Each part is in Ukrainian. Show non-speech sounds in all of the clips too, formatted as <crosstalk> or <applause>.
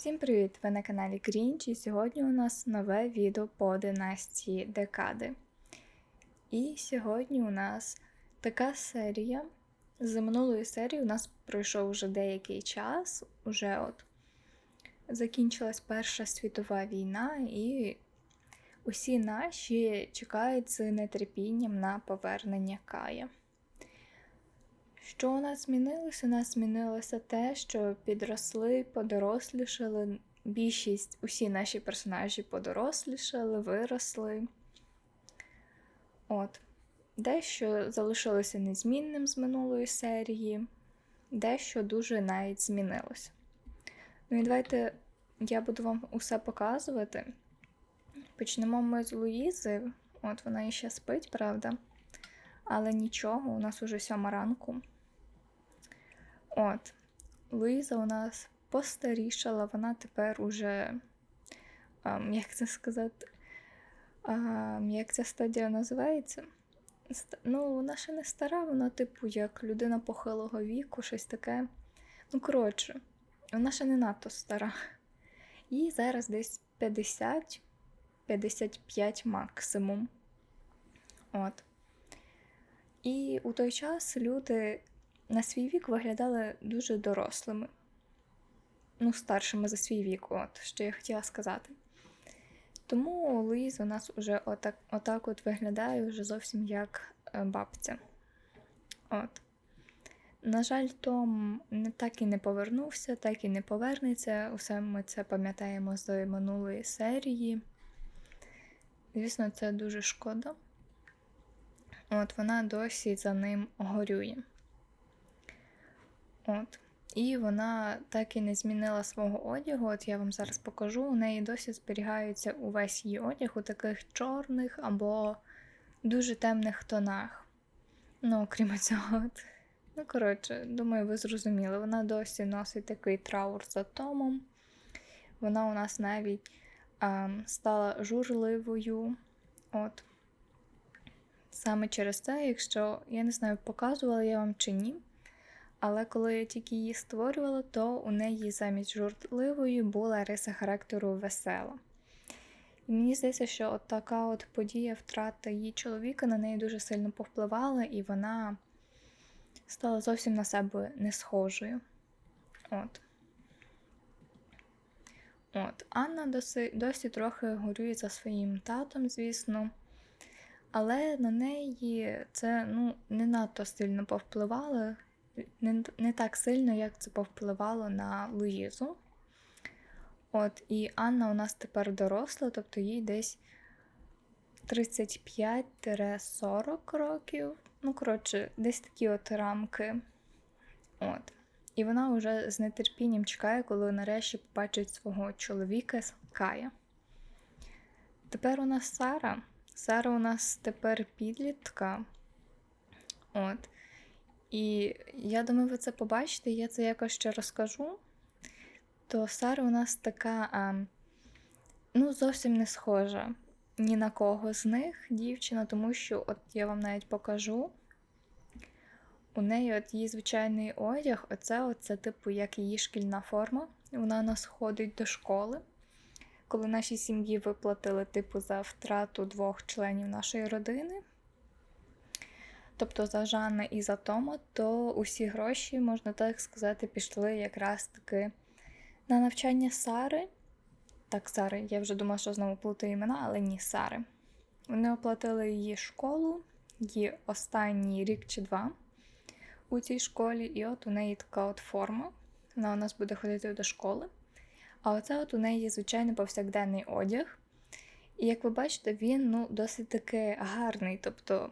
Всім привіт! Ви на каналі Грінч і сьогодні у нас нове відео по династії Декади. І сьогодні у нас така серія. З минулої серії у нас пройшов вже деякий час, уже от закінчилась Перша світова війна, і усі наші чекають з нетерпінням на повернення Кая. Що у нас змінилося? У нас змінилося те, що підросли, подорослішали. Більшість, усі наші персонажі подорослішали, виросли. От. Дещо залишилося незмінним з минулої серії, дещо дуже навіть змінилося. Ну і давайте я буду вам усе показувати. Почнемо ми з Луїзи. От вона іще спить, правда? Але нічого, у нас уже сьома ранку. От, Луїза у нас постарішала, вона тепер уже, ем, як це сказати, ем, як ця стадія називається? Ну, вона ще не стара, вона, типу, як людина похилого віку, щось таке. Ну, коротше, вона ще не надто стара. Їй зараз десь 50-55 максимум. От. І у той час люди на свій вік виглядали дуже дорослими. Ну, старшими за свій вік, от що я хотіла сказати. Тому Луїза у нас уже отак, отак от виглядає вже зовсім як е, бабця. От. На жаль, Том так і не повернувся, так і не повернеться. Усе ми це пам'ятаємо з минулої серії. Звісно, це дуже шкода. От вона досі за ним горює. От. І вона так і не змінила свого одягу. От я вам зараз покажу. У неї досі зберігається увесь її одяг у таких чорних або дуже темних тонах. Ну, окрім <laughs> цього. От. Ну, коротше, думаю, ви зрозуміли. Вона досі носить такий траур за Томом. Вона у нас навіть а, стала журливою. От. Саме через це, якщо я не знаю, показувала я вам чи ні. Але коли я тільки її створювала, то у неї замість журтливої була риса характеру весела. І мені здається, що от така от подія втрата її чоловіка на неї дуже сильно повпливала, і вона стала зовсім на себе не схожою. От. От. Анна досі, досі трохи горює за своїм татом, звісно. Але на неї це ну, не надто сильно повпливало не, не так сильно, як це повпливало на Луїзу. От, І Анна у нас тепер доросла, тобто їй десь 35-40 років. Ну, коротше, десь такі от рамки. От. І вона вже з нетерпінням чекає, коли нарешті побачить свого чоловіка Кая. Тепер у нас Сара. Сара у нас тепер підлітка. От. І я думаю, ви це побачите, я це якось ще розкажу. То Сара у нас така, а, ну, зовсім не схожа ні на кого з них дівчина, тому що, от я вам навіть покажу. У неї от її звичайний одяг, оце, оце, типу, як її шкільна форма. Вона у нас ходить до школи. Коли нашій сім'ї виплатили, типу, за втрату двох членів нашої родини тобто за Жанна і за Тома, то усі гроші, можна так сказати, пішли якраз таки на навчання Сари. Так, Сари, я вже думала, що знову плутаю імена, але ні, Сари. Вони оплатили її школу, її останній рік чи два у цій школі, і от у неї така от форма. Вона у нас буде ходити до школи. А оце от у неї звичайний повсякденний одяг. І як ви бачите, він ну, досить таки гарний. Тобто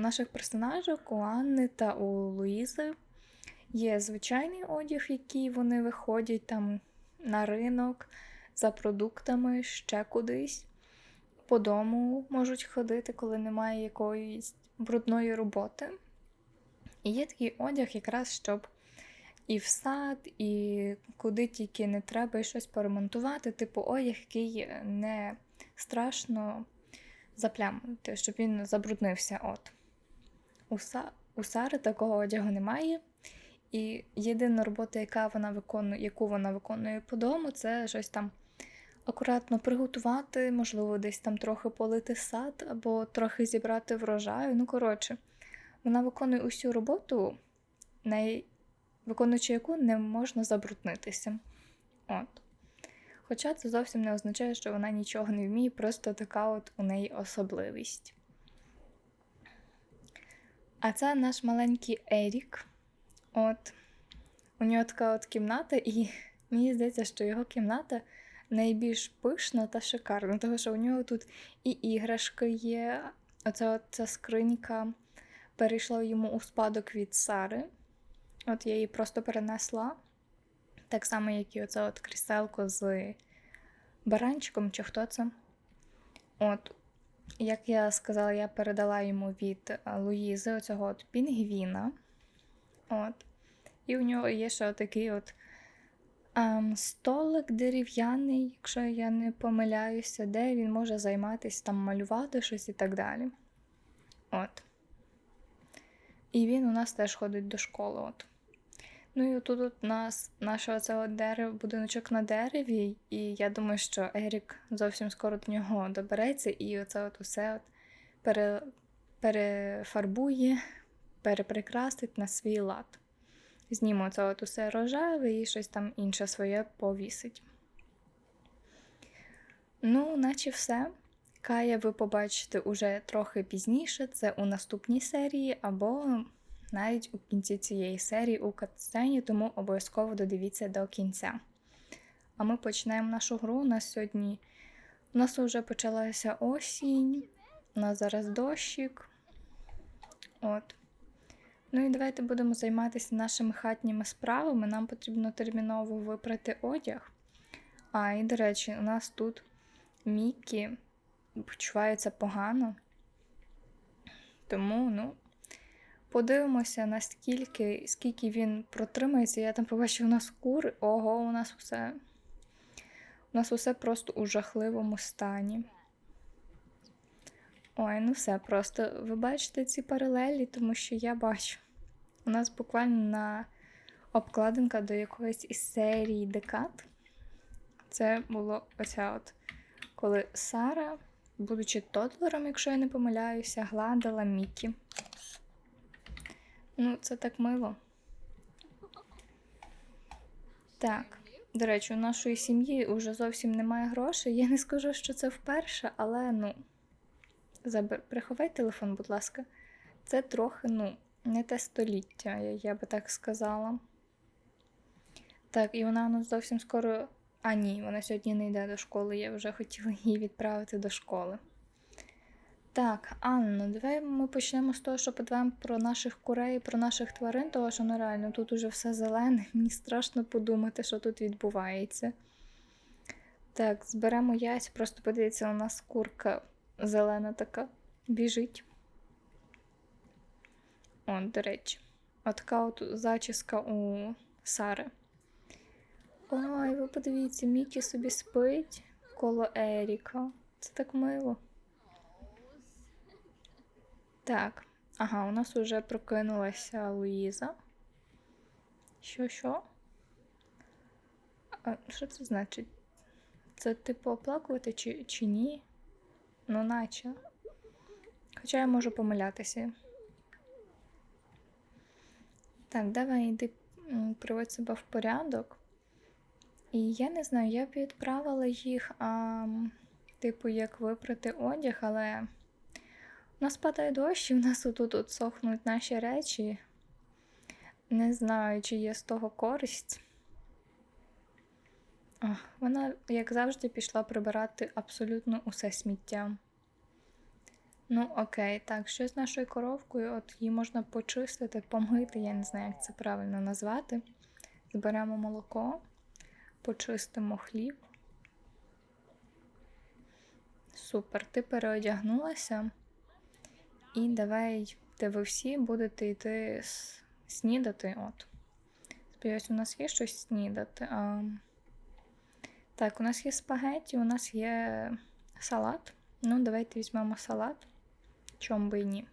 у наших персонажок, у Анни та у Луїзи є звичайний одяг, який вони виходять там на ринок за продуктами ще кудись. По дому можуть ходити, коли немає якоїсь брудної роботи. І є такий одяг, якраз щоб і в сад, і куди тільки не треба і щось поремонтувати, типу одяг, який не страшно заплямити, щоб він забруднився. от. У, Са... у Сари такого одягу немає, І єдина робота, яка вона виконує, яку вона виконує по дому, це щось там акуратно приготувати, можливо, десь там трохи полити сад або трохи зібрати врожаю. Ну, коротше, вона виконує усю роботу, виконуючи яку не можна забруднитися. От. Хоча це зовсім не означає, що вона нічого не вміє, просто така от у неї особливість. А це наш маленький Ерік. От. У нього така от кімната, і мені здається, що його кімната найбільш пишна та шикарна, тому що у нього тут і іграшки є. От ця скринька перейшла йому у спадок від Сари. От я її просто перенесла. Так само, як і оце от кріселко з баранчиком, чи хто це. От, як я сказала, я передала йому від Луїзи оцього от пінгвіна. От. І у нього є ще такий от ем, столик дерев'яний, якщо я не помиляюся, де він може займатися там малювати щось і так далі. От. І він у нас теж ходить до школи. От. Ну і тут у нас наше оце от дерево, будиночок на дереві, і я думаю, що Ерік зовсім скоро до нього добереться, і оце от усе от пере, перефарбує, переприкрасить на свій лад. Знімо це от усе рожеве і щось там інше своє повісить. Ну, наче все. Кая ви побачите уже трохи пізніше, це у наступній серії, або навіть у кінці цієї серії у катсцені, тому обов'язково додивіться до кінця. А ми почнемо нашу гру. У нас сьогодні у нас вже почалася осінь, у нас зараз дощик. От. Ну і давайте будемо займатися нашими хатніми справами. Нам потрібно терміново випрати одяг. А, і, до речі, у нас тут Мікі почувається погано. Тому, ну, подивимося, наскільки скільки він протримається. Я там побачив у нас кур. Ого, у нас все. У нас усе просто у жахливому стані. Ой, ну все, просто ви бачите ці паралелі, тому що я бачу. У нас буквально обкладинка до якоїсь із серії Декат. Це було оця от, коли Сара, будучи тодлером, якщо я не помиляюся, гладила Мікі. Ну, це так мило. Так, до речі, у нашої сім'ї вже зовсім немає грошей. Я не скажу, що це вперше, але ну. Забер... Приховай телефон, будь ласка. Це трохи, ну, не те століття, я би так сказала. Так, і вона у нас зовсім скоро. А, ні, вона сьогодні не йде до школи, я вже хотіла її відправити до школи. Так, Анно, давай ми почнемо з того, що подивимо про наших курей, про наших тварин, тому що ну реально тут уже все зелене, <laughs> мені страшно подумати, що тут відбувається. Так, зберемо яйця, просто подивіться, у нас курка зелена така біжить. О, до речі, отака от зачіска у Сари. Ой, ви подивіться, Мікі собі спить коло Еріка. Це так мило. Так, ага, у нас вже прокинулася Луїза. Що, що? А, Що це значить? Це типу оплакувати чи, чи ні? Ну, наче. Хоча я можу помилятися. Так, давай йди приводь себе в порядок. І я не знаю, я б відправила їх, а, типу, як випрати одяг, але у нас падає дощ, і в нас отут -от сохнуть наші речі. Не знаю, чи є з того користь. Ох, вона, як завжди, пішла прибирати абсолютно усе сміття. Ну, окей, так, що з нашою коровкою? От її можна почистити, помити, я не знаю, як це правильно назвати. Зберемо молоко, почистимо хліб. Супер, ти переодягнулася. І давай, де ви всі будете йти снідати. От. Сподіваюсь, у нас є щось снідати. А... Так, у нас є спагетті, у нас є салат. Ну, давайте візьмемо салат. Чом би і ні.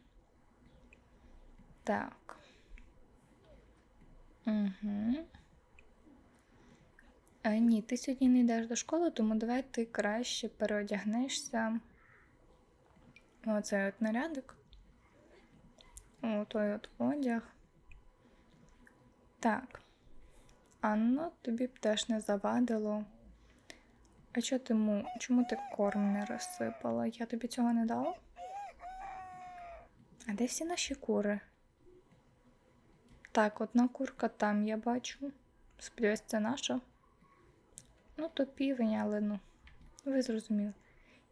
Так. Угу. Е, ні, ти сьогодні не йдеш до школи, тому давай ти краще переодягнешся. Оцей от нарядик. О, той от одяг. Так. Анно, тобі б теж не завадило. А чо ти му... чому ти корм не розсипала? Я тобі цього не дала? А де всі наші кури? Так, одна курка там я бачу. Сподіваюсь, це наша. Ну, то півень, але ну, ви зрозуміли.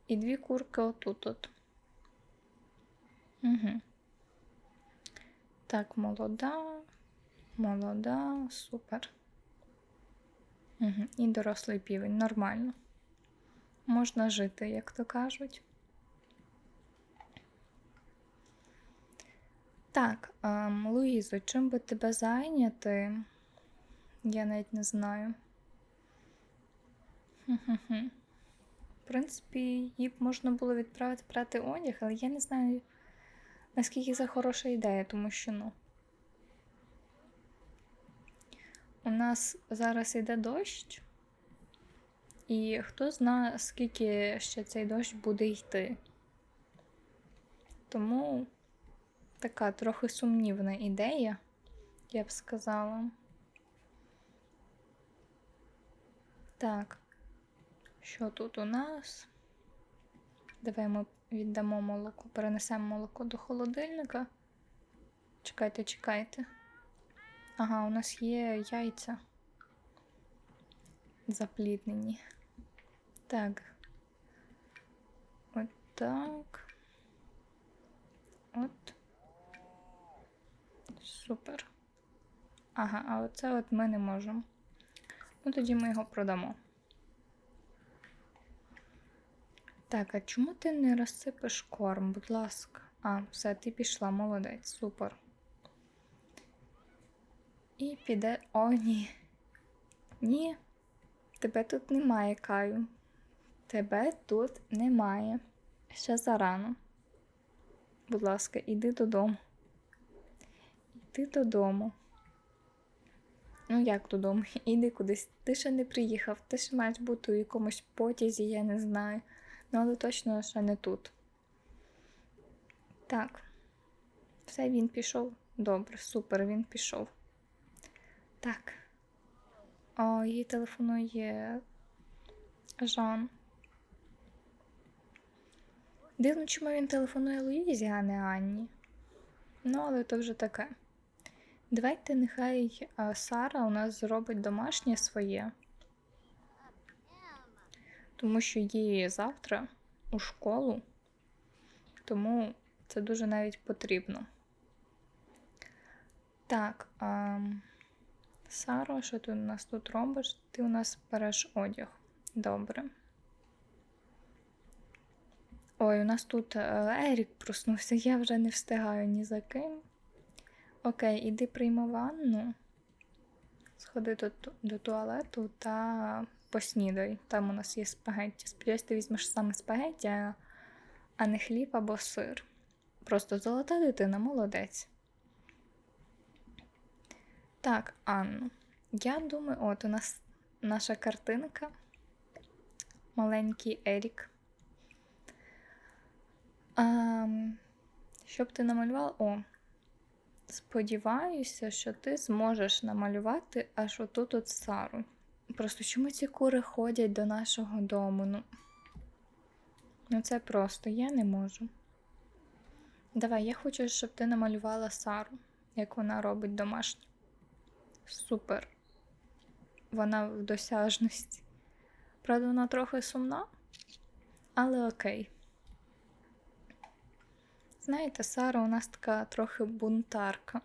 І дві курки отут от. Угу. Так, молода, молода, супер. Угу. І дорослий півень, нормально. Можна жити, як то кажуть. Так, ем, Луїзо, чим би тебе зайняти? Я навіть не знаю. В принципі, її б можна було відправити прати одяг, але я не знаю, наскільки це хороша ідея, тому що ну. У нас зараз йде дощ, і хто знає, скільки ще цей дощ буде йти. Тому така трохи сумнівна ідея, я б сказала. Так, що тут у нас? Давай ми віддамо молоко, перенесемо молоко до холодильника. Чекайте, чекайте. Ага, у нас є яйця запліднені. Так. От так. От. Супер. Ага, а оце от ми не можемо. Ну, тоді ми його продамо. Так, а чому ти не розсипеш корм, будь ласка? А, все, ти пішла, молодець, супер. І піде. О, ні. Ні. Тебе тут немає, Каю. Тебе тут немає. Ще зарано. Будь ласка, іди додому. Іди додому. Ну, як додому? <laughs> Іди кудись. Ти ще не приїхав, ти ще маєш бути у якомусь потязі, я не знаю. Ну, але точно ще не тут. Так. Все, він пішов. Добре, супер, він пішов. Так. О, їй телефонує Жан. Дивно, чому він телефонує Луїзі, а не Анні. Ну, але то вже таке. Давайте нехай Сара у нас зробить домашнє своє, тому що їй завтра у школу, тому це дуже навіть потрібно. Так, а, Саро, що ти у нас тут робиш? Ти у нас береш одяг. Добре. Ой, у нас тут Ерік проснувся, я вже не встигаю ні за ким. Окей, іди прийми ванну, сходи до, до туалету та поснідай. Там у нас є спагетті. Сподіваюсь, ти візьмеш саме спагетті, а не хліб або сир. Просто золота дитина, молодець. Так, Анну. Я думаю, от у нас наша картинка. Маленький Ерік. А, Що б ти намалювала? О, Сподіваюся, що ти зможеш намалювати аж отут от Сару. Просто чому ці кури ходять до нашого дому? Ну, ну це просто я не можу. Давай, я хочу, щоб ти намалювала Сару, як вона робить домашнє. Супер. Вона в досяжності. Правда, вона трохи сумна, але окей. Знаєте, Сара у нас така трохи бунтарка.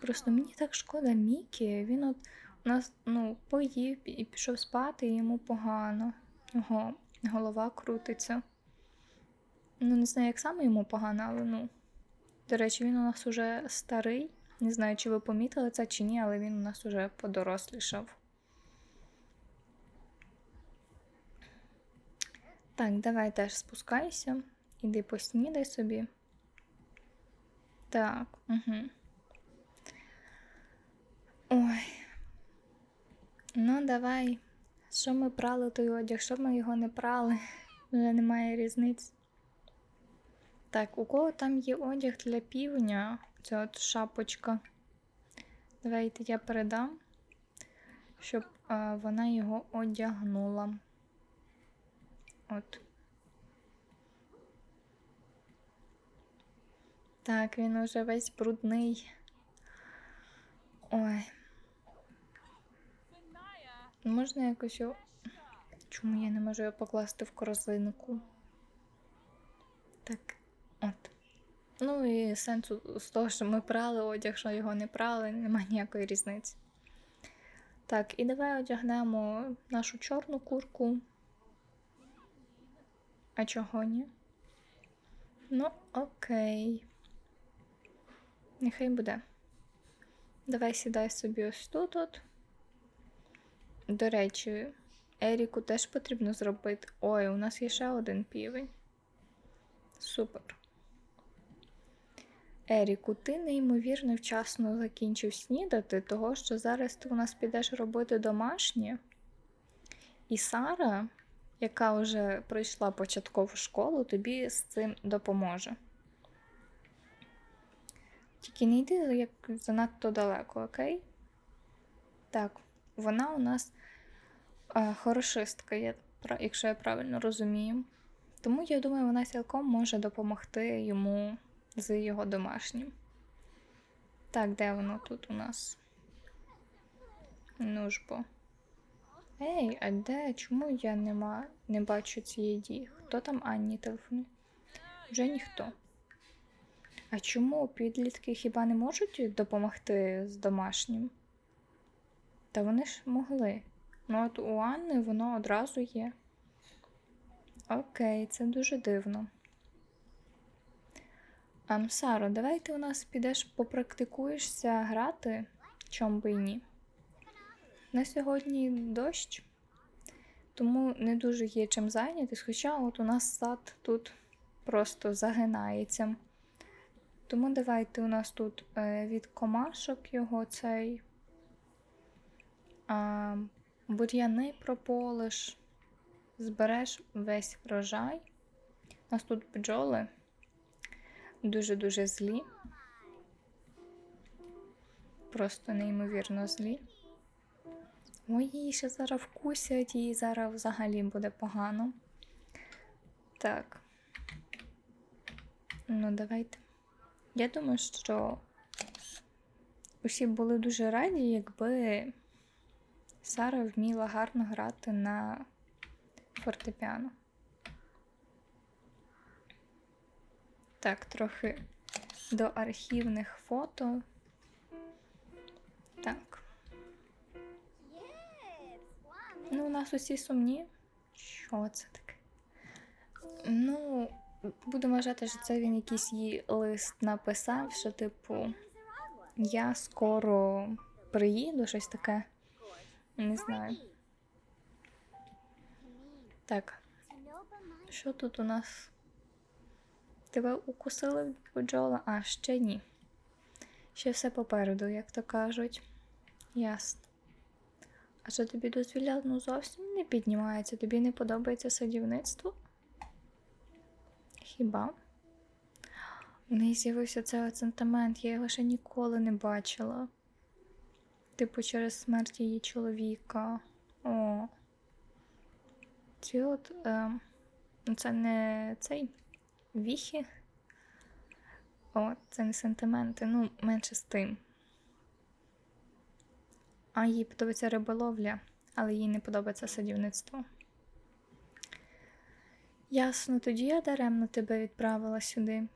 Просто мені так шкода Мікі. Він от нас ну, поїв і пішов спати, і йому погано. Його голова крутиться. Ну, не знаю, як саме йому погано, але ну. До речі, він у нас уже старий. Не знаю, чи ви помітили це чи ні, але він у нас уже подорослішав. Так, давай теж спускайся. Іди поснідай собі. Так, угу. Ой. Ну, давай. Що ми прали той одяг, що ми його не прали, <laughs> вже немає різниці. Так, у кого там є одяг для півня? Ця от шапочка. Давайте я передам, щоб а, вона його одягнула. От. Так, він уже весь брудний. Ой. Можна якось його. Чому я не можу його покласти в корзинку? Так, от. Ну і сенсу з того, що ми прали одяг, що його не прали, немає ніякої різниці. Так, і давай одягнемо нашу чорну курку. А чого ні? Ну, окей. Нехай буде. Давай сідай собі ось тут. от. До речі, Еріку теж потрібно зробити. Ой, у нас є ще один півень. Супер. Еріку, ти неймовірно вчасно закінчив снідати, того що зараз ти у нас підеш робити домашнє. І Сара, яка вже пройшла початкову школу, тобі з цим допоможе. Тільки не йди як занадто далеко, окей? Так, вона у нас хорошистка, якщо я правильно розумію. Тому я думаю, вона цілком може допомогти йому з його домашнім. Так, де воно тут у нас? Ну ж бо. Ей, а де? Чому я нема, не бачу цієї дії? Хто там Анні телефонує? Вже ніхто. А чому підлітки хіба не можуть допомогти з домашнім? Та вони ж могли. Ну от у Анни воно одразу є. Окей, це дуже дивно. Ам, Саро, давай ти у нас підеш попрактикуєшся грати, чом би й ні. На сьогодні дощ, тому не дуже є чим зайнятись, хоча от у нас сад тут просто загинається. Тому давайте у нас тут е, від комашок його цей а, бур'яни прополиш, збереш весь врожай. У нас тут бджоли дуже-дуже злі. Просто неймовірно злі. Її ще зараз вкусять, їй зараз взагалі буде погано. Так. Ну, давайте. Я думаю, що усі були дуже раді, якби Сара вміла гарно грати на фортепіано. Так, трохи до архівних фото. Так. Ну, у нас усі сумні. Що це таке? Ну, буду вважати, що це він якийсь їй лист написав, що, типу, я скоро приїду, щось таке. Не знаю. Так, що тут у нас? Тебе укусили бджола? А, ще ні. Ще все попереду, як то кажуть. Ясно. А що тобі дозвілля ну зовсім не піднімається? Тобі не подобається садівництво? Хіба? У неї з'явився цей от сентимент, я його ще ніколи не бачила. Типу, через смерть її чоловіка. О. Ці от. Е, ну, це не цей віхи. О, це не сентименти, ну, менше з тим. А їй подобається риболовля, але їй не подобається садівництво. Ясно, тоді я даремно тебе відправила сюди.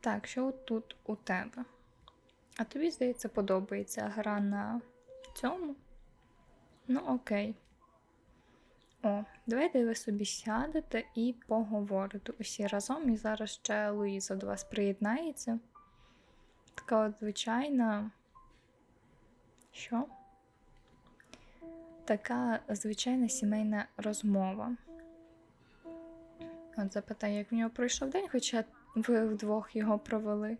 Так, що тут у тебе? А тобі, здається, подобається гра на цьому? Ну, окей. О, давайте ви собі сядете і поговорите усі разом. І зараз ще Луїза до вас приєднається. Така от звичайна. Що? Така звичайна сімейна розмова. От запитаю, як в нього пройшов день, хоча ви вдвох його провели.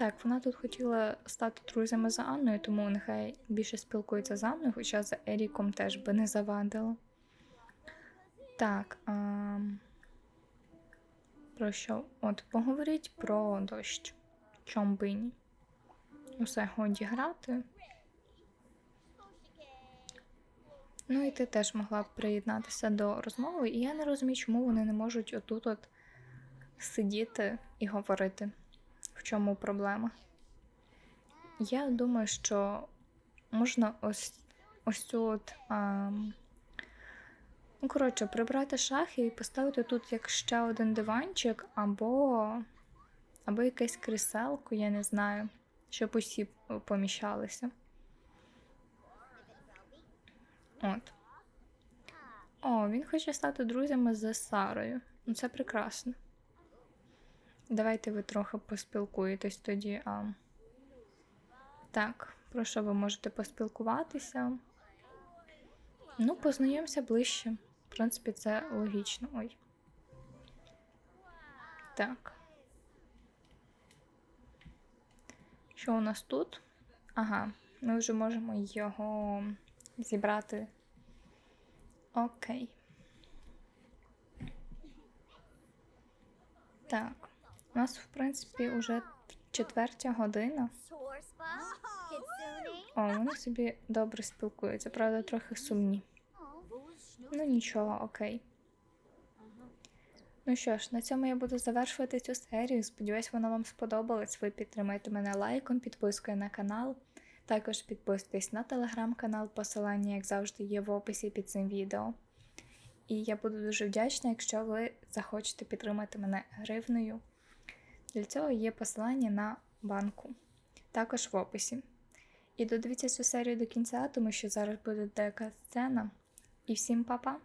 Так, вона тут хотіла стати друзями з Анною, тому нехай більше спілкується з Анною, хоча за Еріком теж би не завадило. Так. А... Про що? От, поговоріть про дощ. Чом? Усе годі грати. Ну і ти теж могла б приєднатися до розмови, і я не розумію, чому вони не можуть отут от сидіти і говорити. В чому проблема? Я думаю, що можна ось ось цю от. А, ну, коротше, прибрати шахи і поставити тут як ще один диванчик, або, або якесь кріселко, я не знаю, щоб усі поміщалися. От. О, він хоче стати друзями з Сарою. Ну, це прекрасно. Давайте ви трохи поспілкуєтесь тоді. А... Так, про що ви можете поспілкуватися? Ну, познайомся ближче. В принципі, це логічно. Ой. Так. Що у нас тут? Ага, ми вже можемо його зібрати. Окей. Так. У нас, в принципі, вже четвертя година. О, вони собі добре спілкуються, правда, трохи сумні. Ну нічого, окей. Ну що ж, на цьому я буду завершувати цю серію. Сподіваюсь, вона вам сподобалась. Ви підтримайте мене лайком, підпискою на канал. Також підписуйтесь на телеграм-канал, посилання, як завжди, є в описі під цим відео. І я буду дуже вдячна, якщо ви захочете підтримати мене гривнею. Для цього є посилання на банку, також в описі. І додивіться цю серію до кінця, тому що зараз буде деяка сцена. І всім па-па!